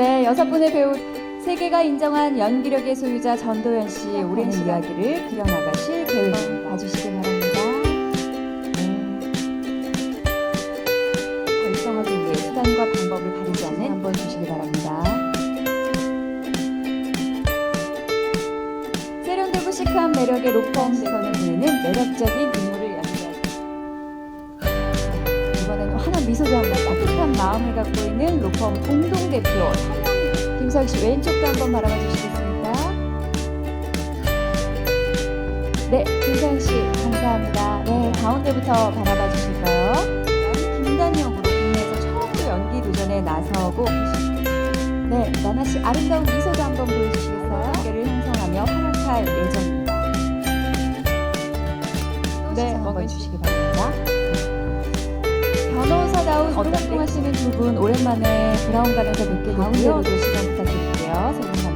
여섯 분의 배우 세계가 인정한 연기력의 소유자 전도연 씨의 오랜 이야기를 그려나가실 계획입니다. 봐주시기 바랍니다. 네. 달성하기 위해 수단과 방법을 가리지 않는 한번 주시기 바랍니다. 세련되고 시크한 매력의 로펌에서는 보이는 매력적인 인물을 연기하고 이번에는 하나 미소도 한번 따뜻한 마음을 갖고 있는 로펌 공동대표 성영 김석 씨 왼쪽도 한번 바라봐 주시겠습니까? 네, 김서영 씨 감사합니다. 네, 가운데부터 바라봐 주실까요? 김단희 역으로 국내에서 처음으로 연기 도전에 나서고. 네, 나나 씨 아름다운 미소도 한번 보여주시겠어요? 관계를 형성하며 활약할 예정입니다. 네, 한번 주시기 바랍니다. 활동하시는 두 분 오랜만에 브라운관에서 뵙게 되고요. 시간 부탁드릴게요.